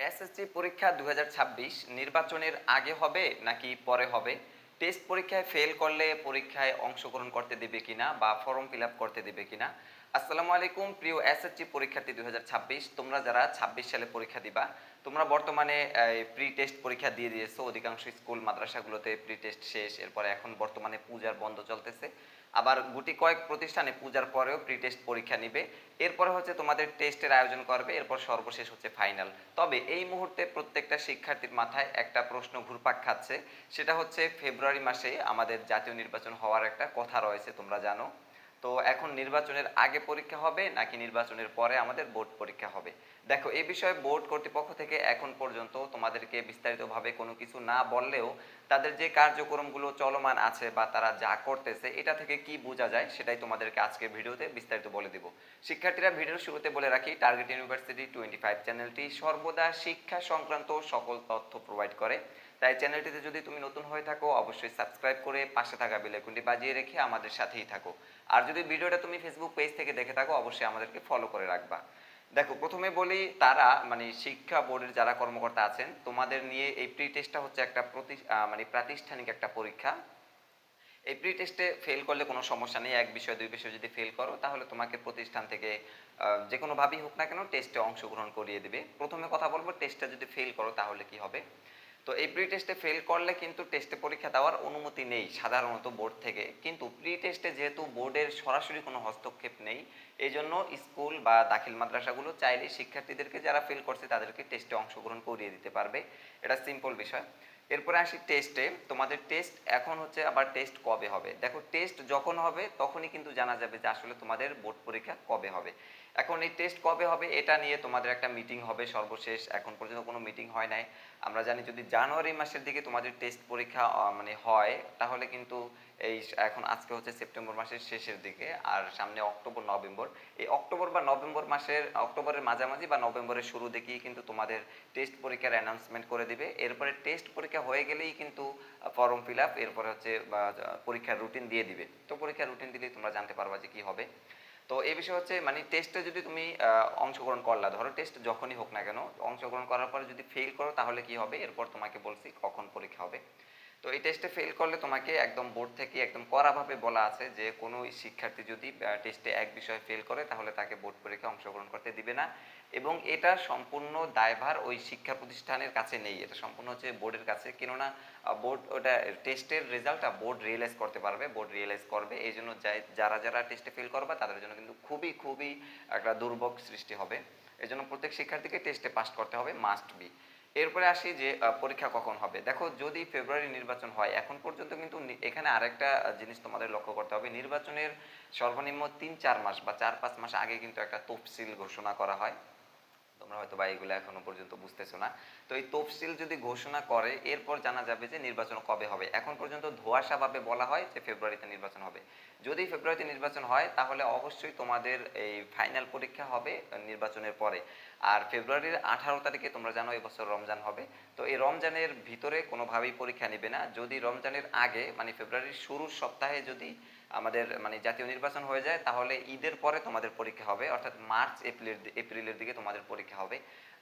SSC পরীক্ষা দু হাজার ছাব্বিশ নির্বাচনের আগে হবে নাকি পরে হবে? টেস্ট পরীক্ষায় ফেল করলে পরীক্ষায় অংশগ্রহণ করতে দেবে কিনা বা ফর্ম ফিল করতে দেবে কিনা? আসসালামু আলাইকুম, প্রিয় এসএসসি পরীক্ষার্থী দু হাজার ছাব্বিশ। তোমরা যারা ছাব্বিশ সালে পরীক্ষা দিবা, তোমরা বর্তমানে প্রি টেস্ট পরীক্ষা দিয়ে দিয়েছ। অধিকাংশ স্কুল মাদ্রাসাগুলোতে প্রি টেস্ট শেষ, এরপরে এখন বর্তমানে পূজার বন্ধ চলতেছে। আবার গুটি কয়েক প্রতিষ্ঠানে পূজার পরেও প্রি টেস্ট পরীক্ষা নিবে। এরপরে হচ্ছে তোমাদের টেস্টের আয়োজন করবে, এরপর সর্বশেষ হচ্ছে ফাইনাল তবে এই মুহূর্তে প্রত্যেকটা শিক্ষার্থীর মাথায় একটা প্রশ্ন ঘুরপাক খাচ্ছে, সেটা হচ্ছে ফেব্রুয়ারি মাসে আমাদের জাতীয় নির্বাচন হওয়ার একটা কথা রয়েছে, তোমরা জানো। তো এখন নির্বাচনের আগে পরীক্ষা হবে নাকি নির্বাচনের পরে আমাদের বোর্ড পরীক্ষা হবে? দেখো এই বিষয়ে বোর্ড কর্তৃপক্ষ থেকে এখন পর্যন্ত তোমাদেরকে বিস্তারিতভাবে কোনো কিছু না বললেও তাদের যে কার্যক্রমগুলো চলমান আছে বা তারা যা করতেছে, এটা থেকে কি বোঝা যায় সেটাই তোমাদেরকে আজকের ভিডিওতে বিস্তারিত বলে দিব। শিক্ষার্থীরা ভিডিওর শুরুতে বলে রাখি টার্গেট ইউনিভার্সিটি টোয়েন্টি ফাইভ চ্যানেলটি সর্বদা শিক্ষা সংক্রান্ত সকল তথ্য প্রোভাইড করে। তাই চ্যানেলটিতে যদি তুমি নতুন হয়ে থাকো, অবশ্যই সাবস্ক্রাইব করে পাশে থাকা বেলাইকনটি বাজিয়ে রেখে আমাদের সাথেই থাকো। আর যদি ভিডিওটা তুমি ফেসবুক পেজ থেকে দেখে থাকো, অবশ্যই আমাদেরকে ফলো করে রাখবা। দেখো, প্রথমে বলি তারা মানে শিক্ষা বোর্ডের যারা কর্মকর্তা আছেন, তোমাদের নিয়ে এই প্রি টেস্টটা হচ্ছে একটা প্রতি মানে প্রাতিষ্ঠানিক একটা পরীক্ষা। এই প্রি টেস্টে ফেল করলে কোনো সমস্যা নেই, এক বিষয়, দুই বিষয় যদি ফেল করো, তাহলে তোমাকে প্রতিষ্ঠান থেকে যে কোনোভাবেই হোক না কেন টেস্টে অংশগ্রহণ করিয়ে দিবে। প্রথমে কথা বলব টেস্টটা যদি ফেল করো, তাহলে কি হবে? তো এই প্রি টেস্টে ফেল করলে কিন্তু টেস্টে পরীক্ষা দেওয়ার অনুমতি নেই সাধারণত বোর্ড থেকে। কিন্তু প্রি টেস্টে যেহেতু বোর্ডের সরাসরি কোনো হস্তক্ষেপ নেই এই জন্য স্কুল বা দাখিল মাদ্রাসাগুলো চাইলে শিক্ষার্থীদেরকে যারা ফেল করছে তাদেরকে টেস্টে অংশগ্রহণ করিয়ে দিতে পারবে। এটা সিম্পল বিষয়। এরপরে আসি টেস্টে তোমাদের টেস্ট এখন হচ্ছে আবার টেস্ট কবে হবে? দেখো টেস্ট যখন হবে, তখনই কিন্তু জানা যাবে যে আসলে তোমাদের বোর্ড পরীক্ষা কবে হবে। এখন এই টেস্ট কবে হবে, এটা নিয়ে তোমাদের একটা মিটিং হবে সর্বশেষ। এখন পর্যন্ত কোনো মিটিং হয় নাই। আমরা জানি যদি জানুয়ারি মাসের দিকে তোমাদের টেস্ট পরীক্ষা মানে হয়, তাহলে কিন্তু এই এখন আজকে হচ্ছে সেপ্টেম্বর মাসের শেষের দিকে। আর সামনে অক্টোবর, নভেম্বর। এই অক্টোবর বা নভেম্বর মাসের, অক্টোবরের মাঝামাঝি বা নভেম্বরের শুরু দিকেই কিন্তু তোমাদের টেস্ট পরীক্ষার অ্যানাউন্সমেন্ট করে দিবে। এরপরে টেস্ট পরীক্ষা হয়ে গেলেই কিন্তু ফর্ম ফিল আপ এরপরে হচ্ছে পরীক্ষার রুটিন দিয়ে দিবে। তো পরীক্ষার রুটিন দিলেই তোমরা জানতে পারবা যে কি হবে। তো এই বিষয় হচ্ছে মানে টেস্টে যদি তুমি অংশগ্রহণ করলা, ধরো টেস্ট যখনই হোক না কেন, অংশগ্রহণ করার পরে যদি ফেল করো, তাহলে কি হবে? এরপর তোমাকে বলছি কখন পরীক্ষা হবে। তো এই টেস্টে ফেল করলে তোমাকে একদম বোর্ড থেকে একদম কড়াভাবে বলা আছে যে কোনো শিক্ষার্থী যদি টেস্টে এক বিষয়ে ফেল করে তাহলে তাকে বোর্ড পরীক্ষা অংশগ্রহণ করতে দিবে না এবং এটা সম্পূর্ণ দায়ভার ওই শিক্ষা প্রতিষ্ঠানের কাছে নেই। এটা সম্পূর্ণ হচ্ছে বোর্ডের কাছে। কেননা বোর্ড ওটা টেস্টের রেজাল্টটা বোর্ড রিয়েলাইজ করতে পারবে বোর্ড রিয়েলাইজ করবে। এই জন্য যারা যারা টেস্টে ফেল করবে তাদের জন্য কিন্তু খুবই খুবই একটা দুর্ভোগ সৃষ্টি হবে। এই জন্য প্রত্যেক শিক্ষার্থীকে টেস্টে পাস করতে হবে মাস্ট বি এরপরে আসি যে পরীক্ষা কখন হবে। দেখো, যদি ফেব্রুয়ারি নির্বাচন হয়, এখন পর্যন্ত কিন্তু এখানে আরেকটা জিনিস তোমাদের লক্ষ্য করতে হবে। নির্বাচনের সর্বনিম্ন তিন, চার মাস বা চার, পাঁচ মাস আগে কিন্তু একটা তফসিল ঘোষণা করা হয়। তোমরা হয়তো বা এগুলো এখনও পর্যন্ত বুঝতেছো না। তো এই তফসিল যদি ঘোষণা করে, এরপর জানা যাবে যে নির্বাচন কবে হবে। এখন পর্যন্ত ধোয়াশাভাবে বলা হয় যে ফেব্রুয়ারিতে নির্বাচন হবে। যদি ফেব্রুয়ারিতে নির্বাচন হয়, তাহলে অবশ্যই তোমাদের এই ফাইনাল পরীক্ষা হবে নির্বাচনের পরে। আর ফেব্রুয়ারির আঠারো তারিখে তোমরা জানো এবছর রমজান হবে। তো এই রমজানের ভিতরে কোনোভাবেই পরীক্ষা নেবে না। যদি রমজানের আগে মানে ফেব্রুয়ারির শুরুর সপ্তাহে যদি আমাদের মানে জাতীয় নির্বাচন হয়ে যায়, তাহলে ঈদের পরে তোমাদের পরীক্ষা হবে, অর্থাৎ মার্চ, এপ্রিলের এপ্রিলের দিকে তোমাদের পরীক্ষা হবে।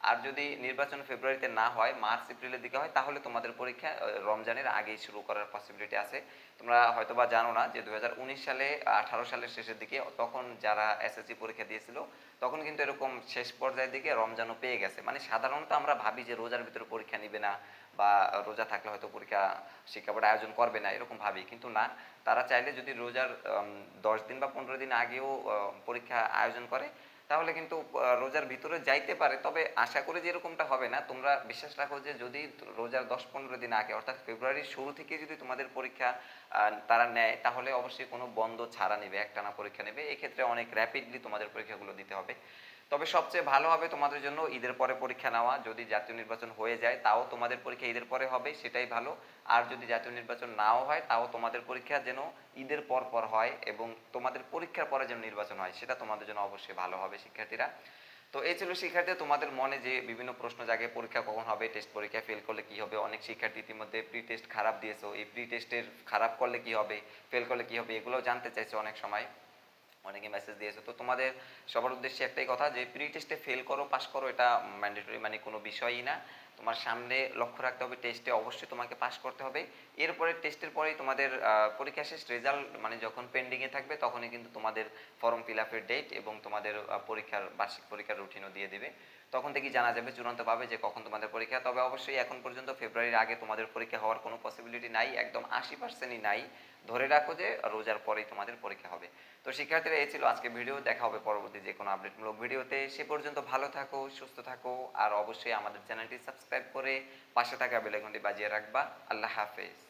আর যদি নির্বাচন ফেব্রুয়ারিতে না হয়, মার্চ, এপ্রিলের দিকে হয়, তাহলে তোমাদের পরীক্ষা রমজানের আগেই শুরু করার পসিবিলিটি আছে। তোমরা হয়তোবা জানো না যে দু হাজার উনিশ সালে, আঠারো সালের শেষের দিকে তখন যারা এসএসসি পরীক্ষা দিয়েছিল, তখন কিন্তু এরকম শেষ পর্যায়ের দিকে রমজানও পেয়ে গেছে। মানে সাধারণত আমরা ভাবি যে রোজার ভিতরে পরীক্ষা নিবে না বা রোজা থাকলে হয়তো পরীক্ষা, শিক্ষা বোর্ড আয়োজন করবে না, এরকম ভাবি। কিন্তু না, তারা চাইলে যদি রোজার দশ দিন বা পনেরো দিন আগেও পরীক্ষা আয়োজন করে, তাহলে কিন্তু রোজার ভিতরে যাইতে পারে। তবে আশা করি যে এরকমটা হবে না। তোমরা বিশ্বাস রাখো যে যদি রোজার দশ পনেরো দিন আগে, অর্থাৎ ফেব্রুয়ারির শুরু থেকে যদি তোমাদের পরীক্ষা তারা নেয়, তাহলে অবশ্যই কোনো বন্ধ ছাড়া নেবে, একটানা পরীক্ষা নেবে। এক্ষেত্রে অনেক র্যাপিডলি তোমাদের পরীক্ষাগুলো দিতে হবে। তবে সবচেয়ে ভালো হবে তোমাদের জন্য ঈদের পরে পরীক্ষা নেওয়া। যদি জাতীয় নির্বাচন হয়ে যায়, তাও তোমাদের পরীক্ষা ঈদের পরে হবে, সেটাই ভালো। আর যদি জাতীয় নির্বাচন নাও হয়, তাও তোমাদের পরীক্ষা যেন ঈদের পর পর হয় এবং তোমাদের পরীক্ষার পরে যেন নির্বাচন হয়, সেটা তোমাদের জন্য অবশ্যই ভালো হবে, শিক্ষার্থীরা। তো এই ছিল শিক্ষার্থী, তোমাদের মনে যে বিভিন্ন প্রশ্ন জাগে, পরীক্ষা কখন হবে টেস্ট পরীক্ষা ফেল করলে কি হবে, অনেক শিক্ষার্থী ইতিমধ্যে প্রি টেস্ট খারাপ দিয়েছ এই প্রি টেস্টের খারাপ করলে কি হবে ফেল করলে কি হবে, এগুলোও জানতে চাইছো অনেক সময়। অনেকে মেসেজ দিয়েছে। তো তোমাদের সবার উদ্দেশ্যে একটাই কথা যে প্রি টেস্টে ফেল করো পাস করো, এটা ম্যান্ডেটরি মানে কোনো বিষয়ই না। তোমার সামনে লক্ষ্য রাখতে হবে টেস্টে অবশ্যই তোমাকে পাস করতে হবে। এরপরে টেস্টের পরেই তোমাদের পরীক্ষা শেষ রেজাল্ট মানে যখন পেন্ডিংয়ে থাকবে, তখনই কিন্তু তোমাদের ফর্ম ফিল আপের ডেট এবং তোমাদের পরীক্ষার বার্ষিক পরীক্ষার রুটিনও দিয়ে দিবে। তখন থেকেই জানা যাবে চূড়ান্তভাবে যে কখন তোমাদের পরীক্ষা। তবে অবশ্যই এখন পর্যন্ত ফেব্রুয়ারির আগে তোমাদের পরীক্ষা হওয়ার কোনো পসিবিলিটি নাই, একদম আশি পার্সেন্টই নাই। ধরে রাখো যে রোজার পরেই তোমাদের পরীক্ষা হবে। তো শিক্ষার্থীরা, এই ছিল আজকে ভিডিও। দেখা হবে পরবর্তী যে কোনো আপডেটমূলক ভিডিওতে। সে পর্যন্ত ভালো থাকো, সুস্থ থাকো, আর অবশ্যই আমাদের চ্যানেলটি সাবস্ক্রাইব করে পাশে থাকা বেলাইকনটি বাজিয়ে রাখবা। আল্লাহ হাফেজ।